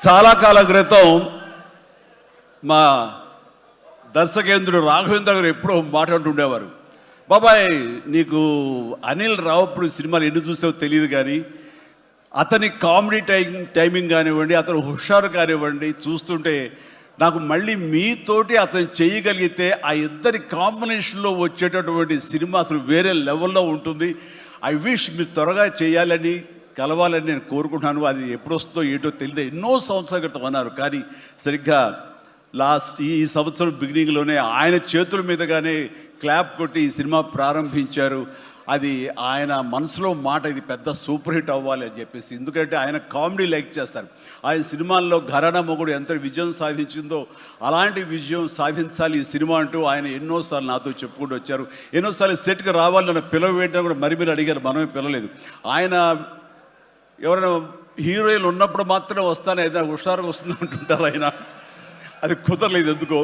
చాలా కాలం క్రితం మా దర్శకేంద్రుడు రాఘవేంద్ర గారు ఎప్పుడో మాట్లాడుతుండేవారు బాబాయ్ నీకు అనిల్ రావుప్పుడు సినిమాలు ఎన్ని చూసావో తెలియదు కానీ అతని కామెడీ టైం టైమింగ్ కానివ్వండి అతను హుషారు కానివ్వండి చూస్తుంటే నాకు మళ్ళీ మీతోటి అతను చేయగలిగితే ఆ ఇద్దరి కాంబినేషన్లో వచ్చేటటువంటి సినిమా అసలు వేరే లెవెల్లో ఉంటుంది. ఐ విష్ మీరు త్వరగా చేయాలని కలవాలని నేను కోరుకుంటున్నాను. అది ఎప్పుడు వస్తుందో ఏంటో తెలియదు ఎన్నో సంవత్సరాల క్రితం అన్నారు. కానీ సరిగ్గా లాస్ట్ ఈ సంవత్సరం బిగినింగ్లోనే ఆయన చేతుల మీదగానే క్లాప్ కొట్టి ఈ సినిమా ప్రారంభించారు. అది ఆయన మనసులో మాట ఇది పెద్ద సూపర్ హిట్ అవ్వాలి అని చెప్పేసి. ఎందుకంటే ఆయన కామెడీ లైక్ చేస్తారు. ఆయన సినిమాల్లో ఘరానా మొగుడు ఎంత విజయం సాధించిందో అలాంటి విజయం సాధించాలి ఈ సినిమా అంటూ ఆయన ఎన్నోసార్లు నాతో చెప్పుకుంటూ వచ్చారు. ఎన్నోసార్లు సెట్కి రావాలని పిలవ వేయడం కూడా మరి మీరు అడిగారు. మనమే పిలవలేదు. ఆయన ఎవరైనా హీరోయిన్లు ఉన్నప్పుడు మాత్రమే వస్తాను ఏదైనా హుషారుగా వస్తుంది అంటుంటారు ఆయన అది కుదరలేదు ఎందుకో.